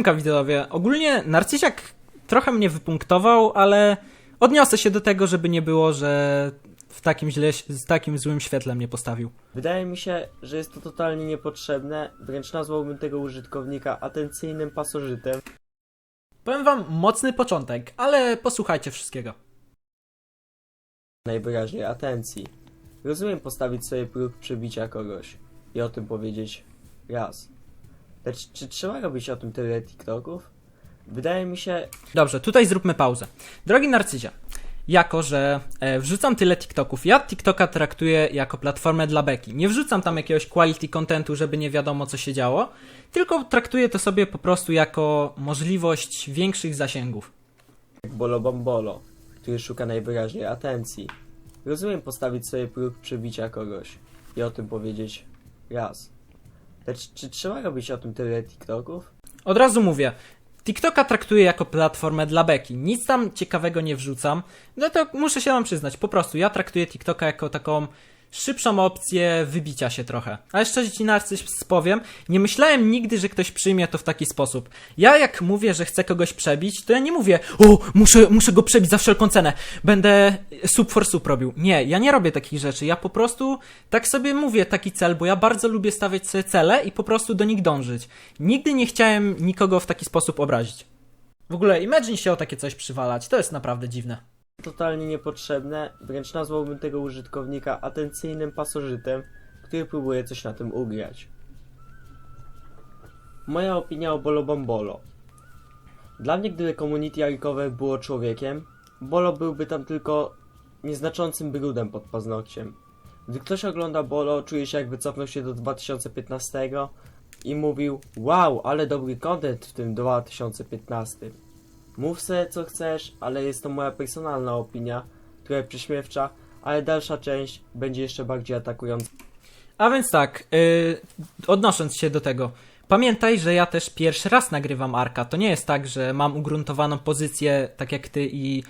Siemka widzowie. Ogólnie Narcysiak trochę mnie wypunktował, ale odniosę się do tego, żeby nie było, że w takim źle, z takim złym świetle mnie postawił. Wydaje mi się, że jest to totalnie niepotrzebne, wręcz nazwałbym tego użytkownika atencyjnym pasożytem. Powiem wam mocny początek, ale posłuchajcie wszystkiego. najwyraźniej atencji. Rozumiem postawić sobie próg przebicia kogoś i o tym powiedzieć raz. Lecz czy trzeba robić o tym tyle TikToków? Wydaje mi się, Dobrze, tutaj zróbmy pauzę. Drogi Narcyzia, jako że e, wrzucam tyle TikToków, ja TikToka traktuję jako platformę dla beki. Nie wrzucam tam jakiegoś quality contentu, żeby nie wiadomo co się działo, tylko traktuję to sobie po prostu jako możliwość większych zasięgów. jak Bolo Bombolo, który szuka najwyraźniej atencji. Rozumiem postawić sobie próg przebicia kogoś i o tym powiedzieć raz. Lecz czy trzeba robić o tym tyle TikToków? Od razu mówię, TikToka traktuję jako platformę dla beki. Nic tam ciekawego nie wrzucam. No to muszę się wam przyznać, po prostu ja traktuję TikToka jako taką szybszą opcję wybicia się trochę. Ale szczerze ci narcyz powiem, nie myślałem nigdy, że ktoś przyjmie to w taki sposób. Ja jak mówię, że chcę kogoś przebić, to ja nie mówię, o, muszę, muszę go przebić za wszelką cenę, będę sub for sub robił. Nie, ja nie robię takich rzeczy, ja po prostu tak sobie mówię taki cel, bo ja bardzo lubię stawiać sobie cele i po prostu do nich dążyć. Nigdy nie chciałem nikogo w taki sposób obrazić. W ogóle Imagine się o takie coś przywalać, to jest naprawdę dziwne. Totalnie niepotrzebne, wręcz nazwałbym tego użytkownika atencyjnym pasożytem, który próbuje coś na tym ugrać. Moja opinia o Bolo Bombolo. Dla mnie, gdyby community arikowe było człowiekiem, Bolo byłby tam tylko nieznaczącym brudem pod paznokciem. Gdy ktoś ogląda Bolo, czuje się jakby cofnął się do 2015 i mówił Wow, ale dobry content w tym 2015. Mów se co chcesz, ale jest to moja personalna opinia, trochę prześmiewcza, ale dalsza część będzie jeszcze bardziej atakująca. A więc tak, yy, odnosząc się do tego, pamiętaj, że ja też pierwszy raz nagrywam Arka. To nie jest tak, że mam ugruntowaną pozycję, tak jak ty i.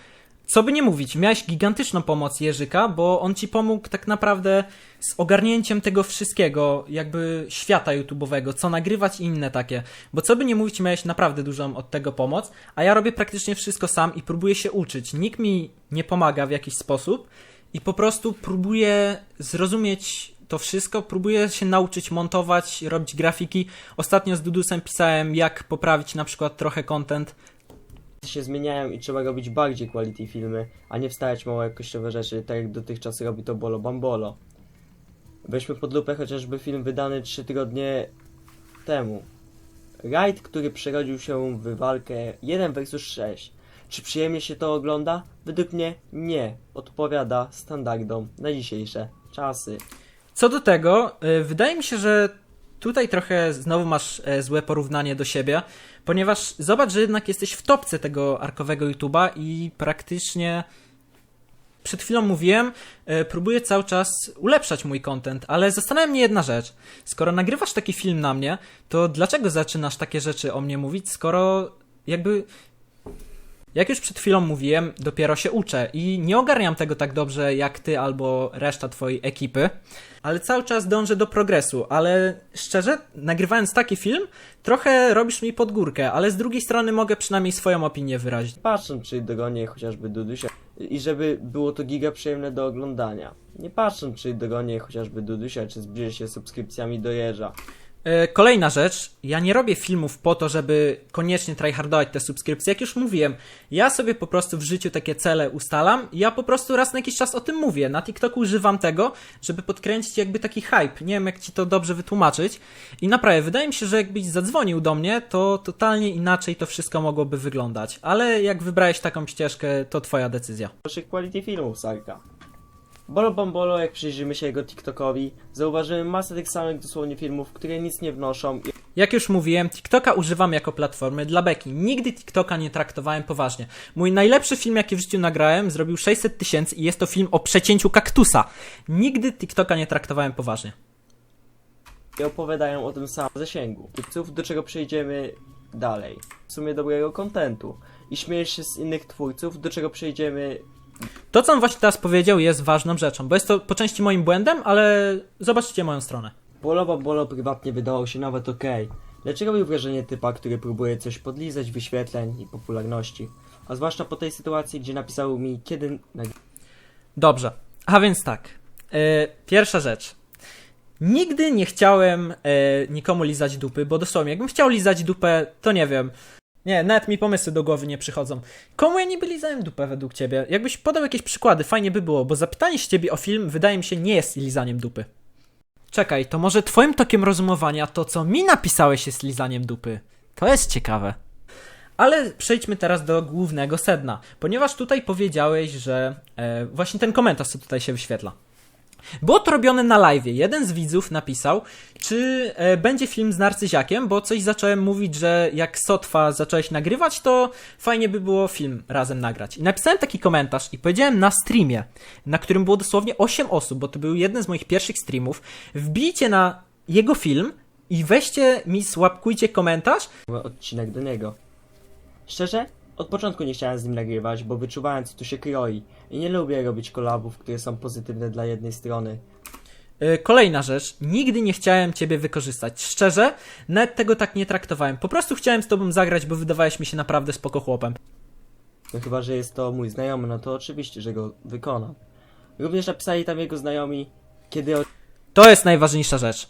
Co by nie mówić, miałeś gigantyczną pomoc Jerzyka, bo on ci pomógł tak naprawdę z ogarnięciem tego wszystkiego, jakby świata YouTube'owego, co nagrywać i inne takie. Bo co by nie mówić, miałeś naprawdę dużą od tego pomoc, a ja robię praktycznie wszystko sam i próbuję się uczyć. Nikt mi nie pomaga w jakiś sposób i po prostu próbuję zrozumieć to wszystko, próbuję się nauczyć montować, robić grafiki. Ostatnio z Dudusem pisałem, jak poprawić na przykład trochę content. Się zmieniają i trzeba robić bardziej quality filmy, a nie wstawiać małe jakościowe rzeczy, tak jak dotychczas robi to Bolo Bambolo. Weźmy pod lupę chociażby film wydany 3 tygodnie temu. Raid, który przerodził się w walkę 1 vs 6. Czy przyjemnie się to ogląda? Według mnie nie. Odpowiada standardom na dzisiejsze czasy. Co do tego, y, wydaje mi się, że tutaj trochę znowu masz e, złe porównanie do siebie, ponieważ zobacz, że jednak jesteś w topce tego arkowego YouTube'a i praktycznie przed chwilą mówiłem, e, próbuję cały czas ulepszać mój content, ale zastanawia mnie jedna rzecz. Skoro nagrywasz taki film na mnie, to dlaczego zaczynasz takie rzeczy o mnie mówić, skoro jakby jak już przed chwilą mówiłem, dopiero się uczę i nie ogarniam tego tak dobrze jak ty albo reszta twojej ekipy, ale cały czas dążę do progresu, ale szczerze, nagrywając taki film, trochę robisz mi pod górkę, ale z drugiej strony mogę przynajmniej swoją opinię wyrazić. patrząc czy dogonię chociażby Dudusia i żeby było to giga przyjemne do oglądania. Nie patrząc czy dogonię chociażby Dudusia, czy zbliżę się subskrypcjami do Jeża. E, Kolejna rzecz, ja nie robię filmów po to, żeby koniecznie tryhardować te subskrypcje. Jak już mówiłem, ja sobie po prostu w życiu takie cele ustalam ja po prostu raz na jakiś czas o tym mówię. Na TikToku używam tego, żeby podkręcić jakby taki hype. Nie wiem, jak ci to dobrze wytłumaczyć. I naprawdę, wydaje mi się, że jakbyś zadzwonił do mnie, to totalnie inaczej to wszystko mogłoby wyglądać. Ale jak wybrałeś taką ścieżkę, to twoja decyzja. Naszych quality filmów Sarka. Bolo Bombolo, jak przyjrzymy się jego TikTokowi, zauważymy masę tych samych dosłownie filmów, które nic nie wnoszą Jak już mówiłem, TikToka używam jako platformy dla beki. Nigdy TikToka nie traktowałem poważnie. Mój najlepszy film, jaki w życiu nagrałem, zrobił 600 tysięcy i jest to film o przecięciu kaktusa. Nigdy TikToka nie traktowałem poważnie. i opowiadają o tym samym zasięgu. Twórców, do czego przejdziemy dalej. W sumie dobrego kontentu. I śmiejesz się z innych twórców, do czego przejdziemy To, co on właśnie teraz powiedział, jest ważną rzeczą, bo jest to po części moim błędem, ale zobaczcie moją stronę. Bolo Bolo prywatnie wydawał się nawet ok. lecz robił wrażenie typa, który próbuje coś podlizać wyświetleń i popularności. A zwłaszcza po tej sytuacji, gdzie napisał mi, kiedy Dobrze, a więc tak. E, pierwsza rzecz. Nigdy nie chciałem e, nikomu lizać dupy, bo dosłownie, jakbym chciał lizać dupę, to nie wiem. Nie, nawet mi pomysły do głowy nie przychodzą. Komu ja niby lizałem dupę według ciebie? Jakbyś podał jakieś przykłady, fajnie by było, bo zapytanie się ciebie o film, wydaje mi się, nie jest lizaniem dupy. Czekaj, to może twoim tokiem rozumowania to, co mi napisałeś, jest lizaniem dupy. To jest ciekawe. Ale przejdźmy teraz do głównego sedna, ponieważ tutaj powiedziałeś, że e, właśnie ten komentarz, co tutaj się wyświetla. Było to robione na live. Jeden z widzów napisał, czy e, będzie film z narcyziakiem, bo coś zacząłem mówić, że jak Sotwa zacząłeś nagrywać, to fajnie by było film razem nagrać. I napisałem taki komentarz i powiedziałem na streamie, na którym było dosłownie 8 osób, bo to był jeden z moich pierwszych streamów. Wbijcie na jego film i weźcie mi, słapkujcie komentarz odcinek do niego. Szczerze, od początku nie chciałem z nim nagrywać, bo wyczuwałem co tu się kroi i nie lubię robić kolabów, które są pozytywne dla jednej strony. Y, Kolejna rzecz, nigdy nie chciałem ciebie wykorzystać. Szczerze, nawet tego tak nie traktowałem. Po prostu chciałem z tobą zagrać, bo wydawałeś mi się naprawdę spoko chłopem. No chyba, że jest to mój znajomy, no to oczywiście, że go wykonam. Również napisali tam jego znajomi, kiedy o... To jest najważniejsza rzecz.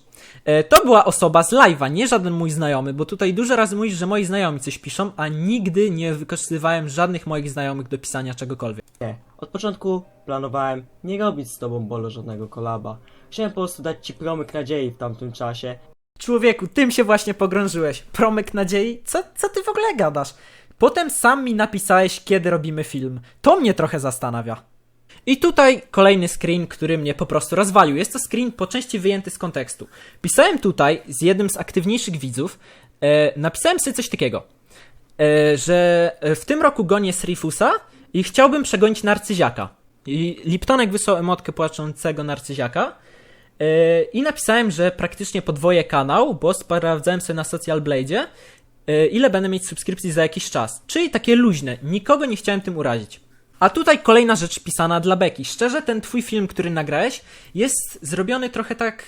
Y, To była osoba z live'a, nie żaden mój znajomy, bo tutaj dużo razy mówisz, że moi znajomi coś piszą, a nigdy nie wykorzystywałem żadnych moich znajomych do pisania czegokolwiek. Nie. Od początku planowałem nie robić z tobą bolo żadnego kolaba. Chciałem po prostu dać ci promyk nadziei w tamtym czasie, Człowieku, tym się właśnie pogrążyłeś. Promyk nadziei? Co, co ty w ogóle gadasz? Potem sam mi napisałeś, kiedy robimy film. To mnie trochę zastanawia. I tutaj kolejny screen, który mnie po prostu rozwalił. Jest to screen po części wyjęty z kontekstu. Pisałem tutaj z jednym z aktywniejszych widzów, e, napisałem sobie coś takiego, e, że e, w tym roku gonię Srifusa i chciałbym przegonić Narcyziaka. I Liptonek wysłał emotkę płaczącego Narcyziaka. Yy, I napisałem, że praktycznie podwoję kanał, bo sprawdzałem sobie na Social Blade'zie, yy, ile będę mieć subskrypcji za jakiś czas. Czyli takie luźne, nikogo nie chciałem tym urazić. A tutaj kolejna rzecz pisana dla Beki. Szczerze, ten twój film, który nagrałeś, jest zrobiony trochę tak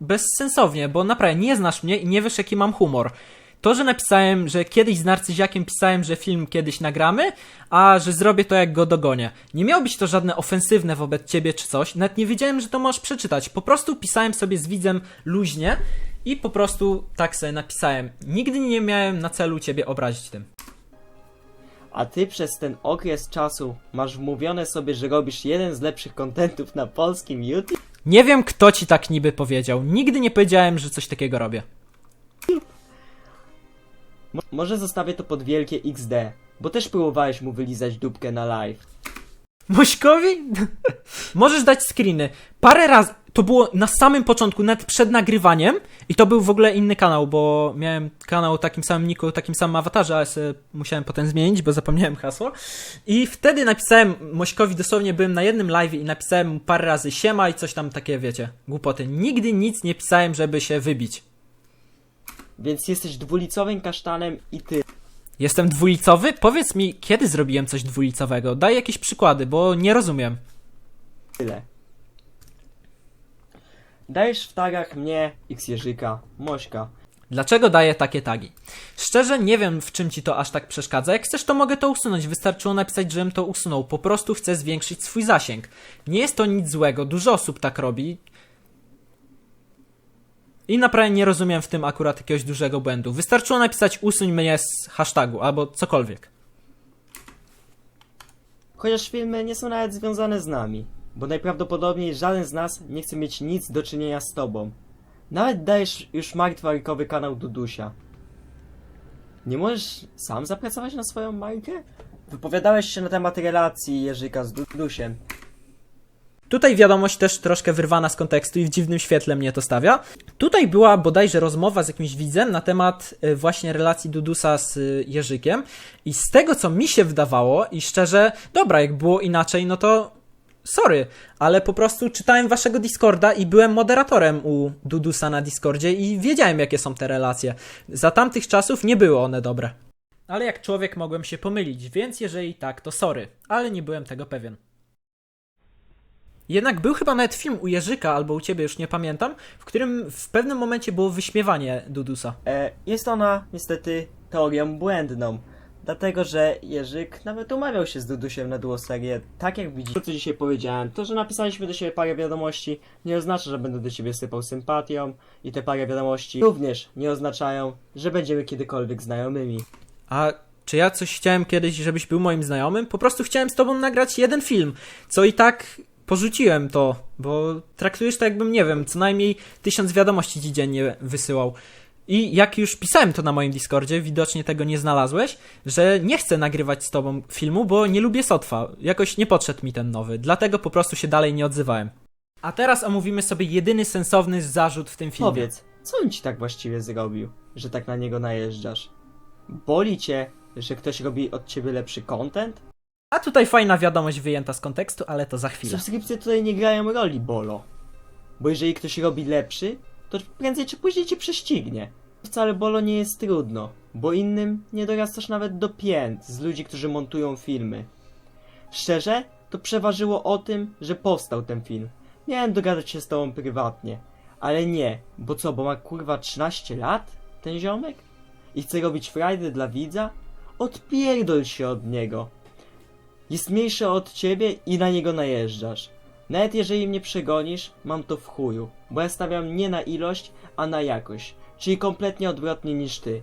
bezsensownie, bo naprawdę nie znasz mnie i nie wiesz, jaki mam humor. To, że napisałem, że kiedyś z narcyziakiem pisałem, że film kiedyś nagramy, a że zrobię to jak go dogonię. Nie miało być to żadne ofensywne wobec ciebie czy coś, nawet nie wiedziałem, że to możesz przeczytać. Po prostu pisałem sobie z widzem luźnie i po prostu tak sobie napisałem. Nigdy nie miałem na celu ciebie obrazić tym. A ty przez ten okres czasu masz wmówione sobie, że robisz jeden z lepszych kontentów na polskim YouTube? Nie wiem, kto ci tak niby powiedział. Nigdy nie powiedziałem, że coś takiego robię. Mo- może zostawię to pod wielkie XD, bo też próbowałeś mu wylizać dupkę na live. Mośkowi? Możesz dać screeny. Parę razy, to było na samym początku, nawet przed nagrywaniem i to był w ogóle inny kanał, bo miałem kanał o takim samym niku, takim samym awatarze, ale musiałem potem zmienić, bo zapomniałem hasło. I wtedy napisałem Mośkowi, dosłownie byłem na jednym live i napisałem mu parę razy siema i coś tam takie, wiecie, głupoty. Nigdy nic nie pisałem, żeby się wybić. Więc jesteś dwulicowym kasztanem i ty. Jestem dwulicowy? Powiedz mi, kiedy zrobiłem coś dwulicowego? Daj jakieś przykłady, bo nie rozumiem. Tyle. Dajesz w tagach mnie, X Jerzyka, Mośka. Dlaczego daję takie tagi? Szczerze nie wiem, w czym ci to aż tak przeszkadza. Jak chcesz, to mogę to usunąć. Wystarczyło napisać, żebym to usunął. Po prostu chcę zwiększyć swój zasięg. Nie jest to nic złego. Dużo osób tak robi. I naprawdę nie rozumiem w tym akurat jakiegoś dużego błędu. Wystarczyło napisać usuń mnie z hashtagu albo cokolwiek. Chociaż filmy nie są nawet związane z nami, bo najprawdopodobniej żaden z nas nie chce mieć nic do czynienia z tobą. Nawet dajesz już martwarikowy kanał Dudusia. Nie możesz sam zapracować na swoją markę? Wypowiadałeś się na temat relacji Jerzyka z Dudusiem. Tutaj wiadomość też troszkę wyrwana z kontekstu i w dziwnym świetle mnie to stawia. Tutaj była bodajże rozmowa z jakimś widzem na temat y, właśnie relacji Dudusa z y, Jerzykiem i z tego co mi się wydawało i szczerze, dobra, jak było inaczej, no to sorry, ale po prostu czytałem waszego Discorda i byłem moderatorem u Dudusa na Discordzie i wiedziałem jakie są te relacje. Za tamtych czasów nie były one dobre. Ale jak człowiek mogłem się pomylić, więc jeżeli tak, to sorry, ale nie byłem tego pewien. Jednak był chyba nawet film u Jerzyka albo u ciebie, już nie pamiętam, w którym w pewnym momencie było wyśmiewanie Dudusa. E, jest ona niestety teorią błędną. Dlatego, że Jerzyk nawet umawiał się z Dudusiem na duoserię, tak jak widzicie. To, co dzisiaj powiedziałem, to, że napisaliśmy do siebie parę wiadomości, nie oznacza, że będę do ciebie sypał sympatią i te parę wiadomości również nie oznaczają, że będziemy kiedykolwiek znajomymi. A czy ja coś chciałem kiedyś, żebyś był moim znajomym? Po prostu chciałem z tobą nagrać jeden film, co i tak porzuciłem to, bo traktujesz to jakbym, nie wiem, co najmniej tysiąc wiadomości ci dziennie wysyłał. I jak już pisałem to na moim Discordzie, widocznie tego nie znalazłeś, że nie chcę nagrywać z tobą filmu, bo nie lubię sotwa. Jakoś nie podszedł mi ten nowy, dlatego po prostu się dalej nie odzywałem. A teraz omówimy sobie jedyny sensowny zarzut w tym filmie. Powiedz, co on ci tak właściwie zrobił, że tak na niego najeżdżasz? Boli cię, że ktoś robi od ciebie lepszy content? A tutaj fajna wiadomość wyjęta z kontekstu, ale to za chwilę. Subskrypcje tutaj nie grają roli, Bolo. Bo jeżeli ktoś robi lepszy, to prędzej czy później cię prześcignie. Wcale Bolo nie jest trudno, bo innym nie dorastasz nawet do pięt z ludzi, którzy montują filmy. Szczerze, to przeważyło o tym, że powstał ten film. Miałem dogadać się z tobą prywatnie, ale nie, bo co, bo ma kurwa 13 lat, ten ziomek? I chce robić frajdy dla widza? Odpierdol się od niego. Jest mniejszy od ciebie i na niego najeżdżasz. Nawet jeżeli mnie przegonisz, mam to w chuju, bo ja stawiam nie na ilość, a na jakość, czyli kompletnie odwrotnie niż ty.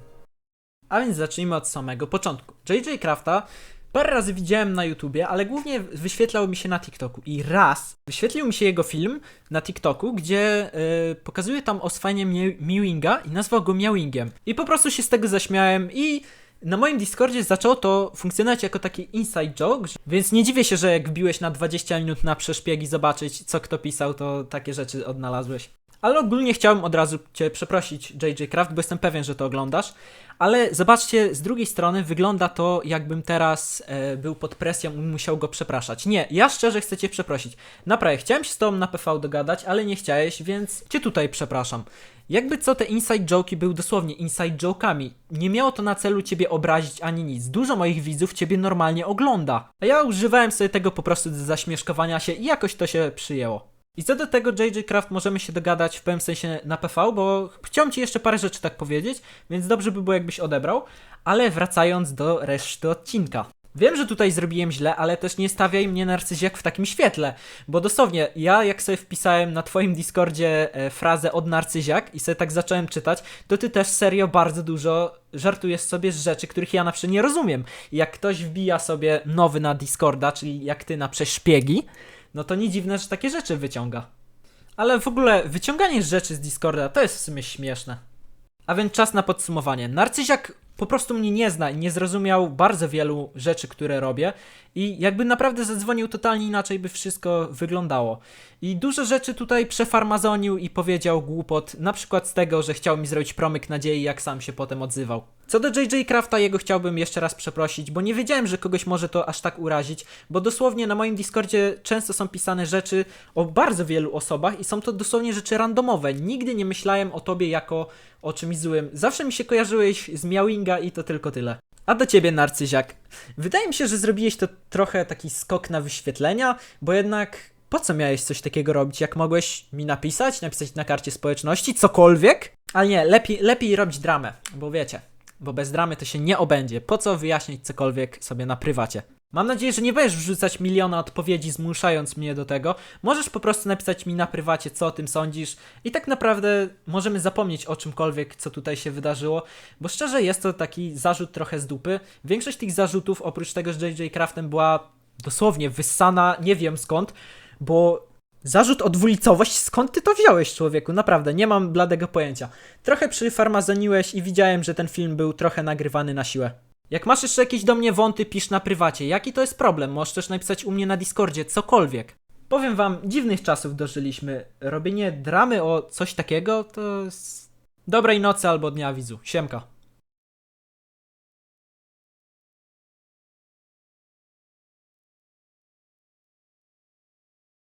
A więc zacznijmy od samego początku. JJ Crafta parę razy widziałem na YouTubie, ale głównie wyświetlał mi się na TikToku. I raz wyświetlił mi się jego film na TikToku, gdzie yy, pokazuje tam oswajanie Mewinga i nazwał go Miałingiem. I po prostu się z tego zaśmiałem i na moim Discordzie zaczęło to funkcjonować jako taki inside joke, więc nie dziwię się, że jak wbiłeś na 20 minut na przeszpiegi zobaczyć, co kto pisał, to takie rzeczy odnalazłeś. Ale ogólnie chciałem od razu Cię przeprosić, JJ Craft, bo jestem pewien, że to oglądasz. Ale zobaczcie, z drugiej strony wygląda to, jakbym teraz e, był pod presją i musiał go przepraszać. Nie, ja szczerze chcę Cię przeprosić. Naprawdę, chciałem się z Tobą na PV dogadać, ale nie chciałeś, więc Cię tutaj przepraszam. Jakby co, te inside joke'i były dosłownie inside joke'ami. Nie miało to na celu Ciebie obrazić ani nic. Dużo moich widzów Ciebie normalnie ogląda. A ja używałem sobie tego po prostu do zaśmieszkowania się i jakoś to się przyjęło. I co do tego JJ Craft możemy się dogadać w pewnym sensie na PV, bo chciałem Ci jeszcze parę rzeczy tak powiedzieć, więc dobrze by było jakbyś odebrał. Ale wracając do reszty odcinka. Wiem, że tutaj zrobiłem źle, ale też nie stawiaj mnie narcyziak w takim świetle, bo dosłownie ja jak sobie wpisałem na twoim Discordzie e, frazę od narcyziak i sobie tak zacząłem czytać, to ty też serio bardzo dużo żartujesz sobie z rzeczy, których ja na przykład nie rozumiem. Jak ktoś wbija sobie nowy na Discorda, czyli jak ty na przeszpiegi, no to nie dziwne, że takie rzeczy wyciąga. Ale w ogóle wyciąganie rzeczy z Discorda to jest w sumie śmieszne. A więc czas na podsumowanie. Narcyziak po prostu mnie nie zna i nie zrozumiał bardzo wielu rzeczy, które robię i jakby naprawdę zadzwonił totalnie inaczej by wszystko wyglądało. I dużo rzeczy tutaj przefarmazonił i powiedział głupot, na przykład z tego, że chciał mi zrobić promyk nadziei, jak sam się potem odzywał. Co do JJ Crafta, jego chciałbym jeszcze raz przeprosić, bo nie wiedziałem, że kogoś może to aż tak urazić, bo dosłownie na moim Discordzie często są pisane rzeczy o bardzo wielu osobach i są to dosłownie rzeczy randomowe. Nigdy nie myślałem o tobie jako o czymś złym. Zawsze mi się kojarzyłeś z Miałinga i to tylko tyle. A do ciebie, Narcyziak. Wydaje mi się, że zrobiłeś to trochę taki skok na wyświetlenia, bo jednak po co miałeś coś takiego robić? Jak mogłeś mi napisać, napisać na karcie społeczności, cokolwiek? Ale nie, lepiej, lepiej robić dramę, bo wiecie, bo bez dramy to się nie obędzie. Po co wyjaśnić cokolwiek sobie na prywacie? Mam nadzieję, że nie będziesz wrzucać miliona odpowiedzi, zmuszając mnie do tego. Możesz po prostu napisać mi na prywacie, co o tym sądzisz, i tak naprawdę możemy zapomnieć o czymkolwiek, co tutaj się wydarzyło, bo szczerze jest to taki zarzut trochę z dupy. Większość tych zarzutów, oprócz tego z JJ Craftem, była dosłownie wyssana, nie wiem skąd, bo Zarzut o dwulicowość, skąd ty to wziąłeś, człowieku? Naprawdę, nie mam bladego pojęcia. Trochę przyfarmazoniłeś i widziałem, że ten film był trochę nagrywany na siłę. Jak masz jeszcze jakieś do mnie wąty, pisz na prywacie. Jaki to jest problem? Możesz też napisać u mnie na Discordzie, cokolwiek. Powiem wam, dziwnych czasów dożyliśmy. Robienie dramy o coś takiego to jest... Dobrej nocy albo dnia widzu. Siemka.